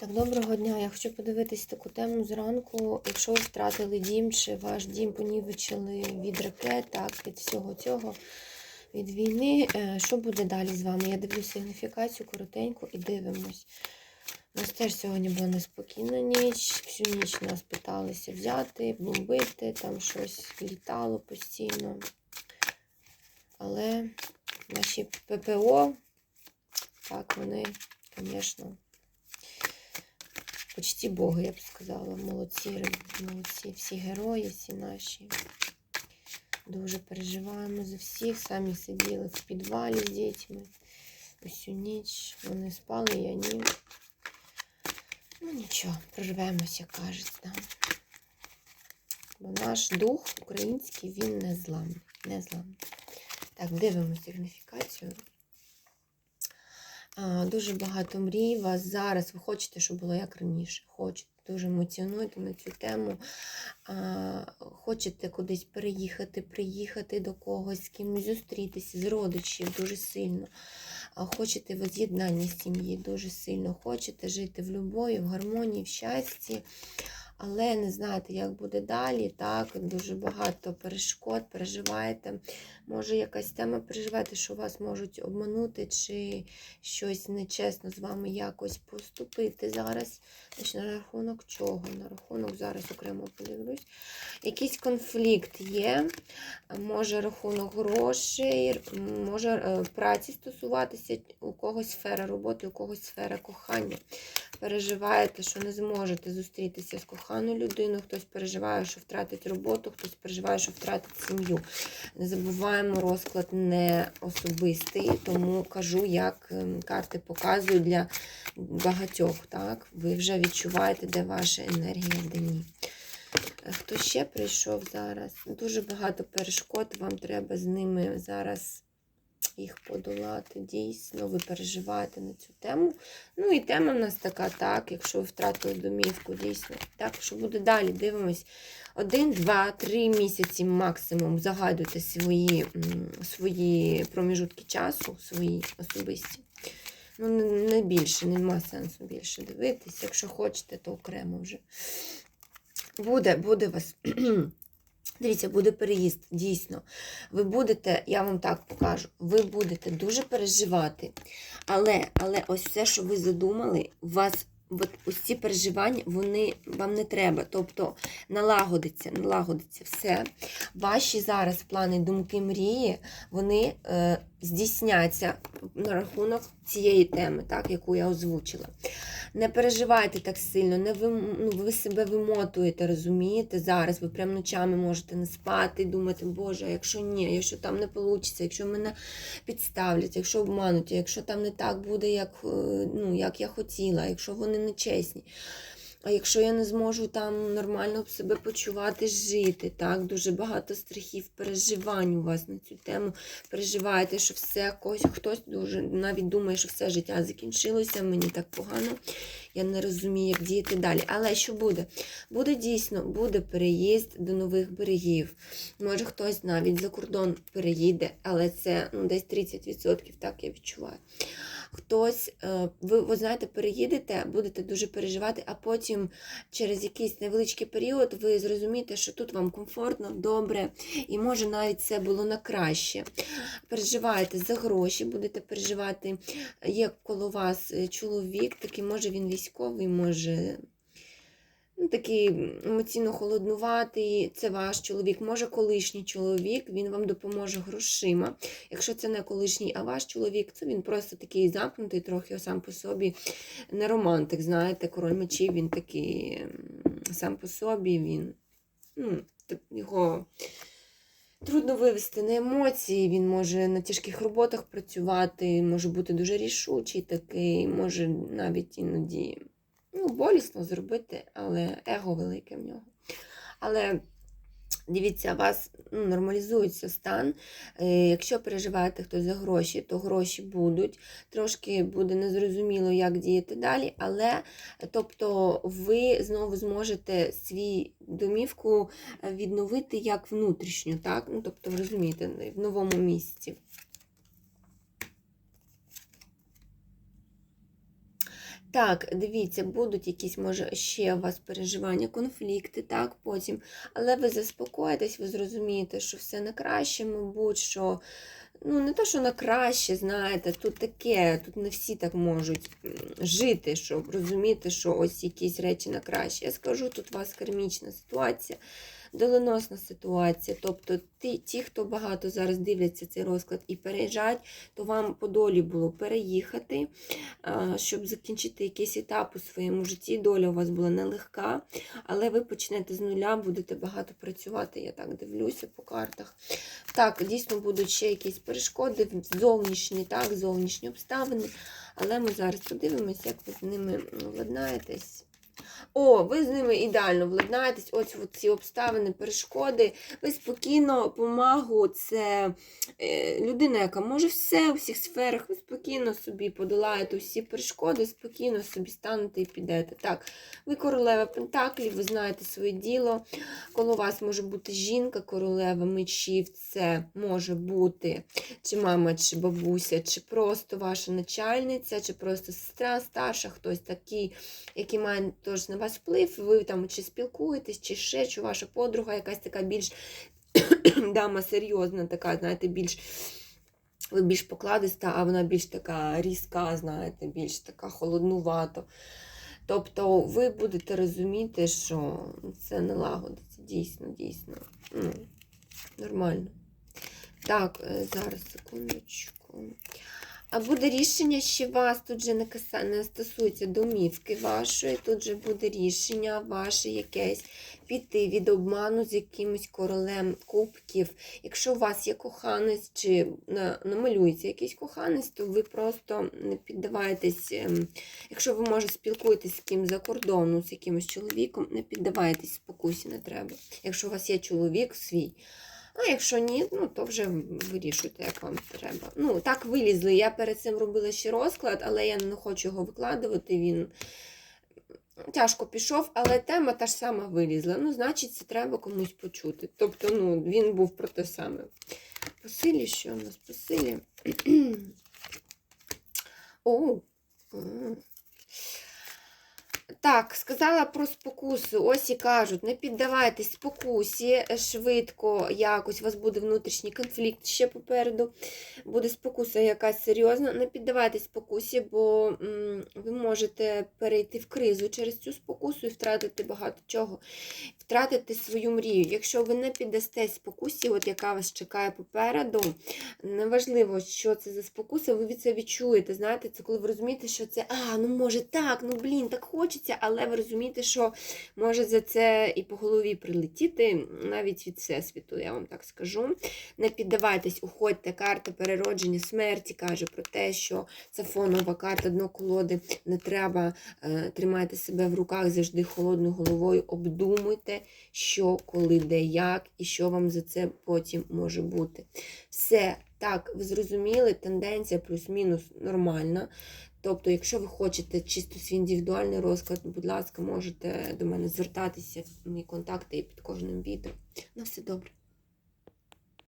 Так, доброго дня. Я хочу подивитись таку тему зранку. Якщо ви втратили дім, чи ваш дім понівечили від ракет, так, від всього цього, від війни, е, що буде далі з вами? Я дивлюся сигніфікацію коротенько і дивимось. У нас теж сьогодні була неспокійна ніч. Всю ніч нас питалися взяти, бомбити, там щось літало постійно. Але наші ППО, так, вони, звісно, почти Боги, я б сказала. Молодці, молодці, всі герої, всі наші. Дуже переживаємо за всіх. Самі сиділи в підвалі з дітьми. Усю ніч вони спали, я ні. Ну нічого, прорвемося, кажуть кажеться. Бо наш дух український, він не зламний. Не зламний. Так, дивимося сигніфікацію. Дуже багато мрій вас зараз. Ви хочете, щоб було як раніше. Хочете. Дуже емоціонуєте на цю тему. Хочете кудись переїхати, приїхати до когось, з кимось зустрітися, з родичів дуже сильно. Хочете воз'єднання сім'ї дуже сильно. Хочете жити в любові, в гармонії, в щасті. Але не знаєте, як буде далі. Так, дуже багато перешкод переживаєте. Може, якась тема переживаєте, що вас можуть обманути, чи щось нечесно з вами якось поступити зараз. Значить, на рахунок чого? На рахунок зараз окремо подивлюсь. Якийсь конфлікт є, може рахунок грошей, може е, праці стосуватися, у когось сфера роботи, у когось сфера кохання. Переживаєте, що не зможете зустрітися з коханою людиною, хтось переживає, що втратить роботу, хтось переживає, що втратить сім'ю. Не забуваємо, розклад не особистий, тому кажу, як ем, карти показують для багатьох. Так? Ви вже відчуваєте, де ваша енергія в дні. Е, Хто ще прийшов зараз? Дуже багато перешкод, вам треба з ними зараз їх подолати. Дійсно, ви переживаєте на цю тему. Ну і тема в нас така, так, якщо ви втратили домівку, дійсно. Так, що буде далі? Дивимось. Один, два, три місяці максимум загадуйте свої, свої проміжутки часу, свої особисті. Ну, не, більше, нема сенсу більше дивитись. Якщо хочете, то окремо вже. Буде, буде вас. Дивіться, буде переїзд, дійсно. Ви будете, я вам так покажу, ви будете дуже переживати. Але, але ось все, що ви задумали, у вас от ось ці переживання, вони вам не треба. Тобто налагодиться, налагодиться все. Ваші зараз плани, думки, мрії, вони е, здійсняться на рахунок цієї теми, так, яку я озвучила. Не переживайте так сильно, не ви, ну, ви себе вимотуєте, розумієте? Зараз ви прям ночами можете не спати, і думати, Боже, якщо ні, якщо там не вийде, якщо мене підставлять, якщо обмануть, якщо там не так буде, як, е, ну, як я хотіла, якщо вони не чесні. А якщо я не зможу там нормально себе почувати, жити, так, дуже багато страхів, переживань у вас на цю тему. Переживаєте, що все когось, хтось дуже навіть думає, що все життя закінчилося, мені так погано, я не розумію, як діяти далі. Але що буде? Буде дійсно, буде переїзд до нових берегів. Може, хтось навіть за кордон переїде, але це ну, десь 30%, так я відчуваю. Хтось, е, ви, ви знаєте, переїдете, будете дуже переживати, а потім через якийсь невеличкий період ви зрозумієте, що тут вам комфортно, добре, і може навіть це було на краще. Переживаєте за гроші, будете переживати, є коло вас е, чоловік, такий, може він військовий, може. Ну, такий емоційно холоднуватий, це ваш чоловік, може колишній чоловік, він вам допоможе грошима. Якщо це не колишній, а ваш чоловік, це він просто такий замкнутий, трохи сам по собі, не романтик, знаєте, король мечів, він такий сам по собі, він ну, його трудно вивести на емоції, він може на тяжких роботах працювати, може бути дуже рішучий такий, може навіть іноді ну, болісно зробити, але его велике в нього. Але дивіться, у вас ну, нормалізується стан. Е, Якщо переживаєте хтось за гроші, то гроші будуть. Трошки буде незрозуміло, як діяти далі, але тобто ви знову зможете свій домівку е, відновити як внутрішню, так? Ну, тобто, ви розумієте, в новому місці. Так, дивіться, будуть якісь, може, ще у вас переживання, конфлікти, так, потім. Але ви заспокоїтесь, ви зрозумієте, що все на краще, мабуть, що. Ну, не то, що на краще, знаєте, тут таке, тут не всі так можуть жити, щоб розуміти, що ось якісь речі на краще. Я скажу, тут у вас кармічна ситуація, доленосна ситуація. Тобто ті, ті, хто багато зараз дивляться цей розклад і переїжджають, то вам по долі було переїхати, щоб закінчити якийсь етап у своєму житті. Доля у вас була нелегка, але ви почнете з нуля, будете багато працювати, я так дивлюся по картах. Так, дійсно будуть ще якісь перешкоди, зовнішні, так, зовнішні обставини. Але ми зараз подивимося, як ви з ними владнаєтесь. О, ви з ними ідеально владнаєтесь. Ось ці обставини, перешкоди. Ви спокійно, помагу, це е, людина, яка може все у всіх сферах. Ви спокійно собі подолаєте всі перешкоди, спокійно собі станете і підете. Так, ви королева Пентаклів, ви знаєте своє діло. Коло вас може бути жінка, королева мечів, це може бути чи мама, чи бабуся, чи просто ваша начальниця, чи просто сестра старша, хтось такий, який має теж на вас вплив, ви там чи спілкуєтесь, чи ще, чи ваша подруга, якась така більш дама серйозна, така, знаєте, більш. Ви більш покладиста, а вона більш така різка, знаєте, більш така холоднувата. Тобто ви будете розуміти, що це налагодиться. Дійсно, дійсно. Ну, нормально. Так, е, зараз секундочку. А буде рішення ще вас, тут же не, каса... не стосується домівки вашої, тут же буде рішення ваше якесь піти від обману з якимось королем кубків. Якщо у вас є коханець чи намалюється якийсь коханець, то ви просто не піддаваєтесь, ем, якщо ви, може, спілкуєтесь з ким за кордону, з якимось чоловіком, не піддавайтесь спокусі, не треба. Якщо у вас є чоловік свій. А якщо ні, ну то вже вирішуйте, як вам треба. Ну, так вилізли. Я перед цим робила ще розклад, але я не хочу його викладувати. Він тяжко пішов, але тема та ж сама вилізла. Ну, значить, це треба комусь почути. Тобто, ну, він був про те саме. По силі, що у нас по силі? О. Так, сказала про спокусу. Ось і кажуть, не піддавайтесь спокусі е, швидко, якось у вас буде внутрішній конфлікт ще попереду. Буде спокуса якась серйозна. Не піддавайтесь спокусі, бо м, ви можете перейти в кризу через цю спокусу і втратити багато чого. Втратити свою мрію. Якщо ви не піддастесь спокусі, от яка вас чекає попереду, неважливо, що це за спокуса, ви це відчуєте. Знаєте, це коли ви розумієте, що це, а, ну може так, ну блін, так хочеться, але ви розумієте, що може за це і по голові прилетіти, навіть від всесвіту, я вам так скажу. Не піддавайтесь, уходьте, карта переродження смерті каже про те, що це фонова карта дно колоди, не треба е, тримайте себе в руках завжди холодною головою, обдумуйте, що, коли, де, як, і що вам за це потім може бути. Все, так, ви зрозуміли, тенденція плюс-мінус нормальна. Тобто, якщо ви хочете чисто свій індивідуальний розклад, будь ласка, можете до мене звертатися, мої контакти під кожним відео. На все добре.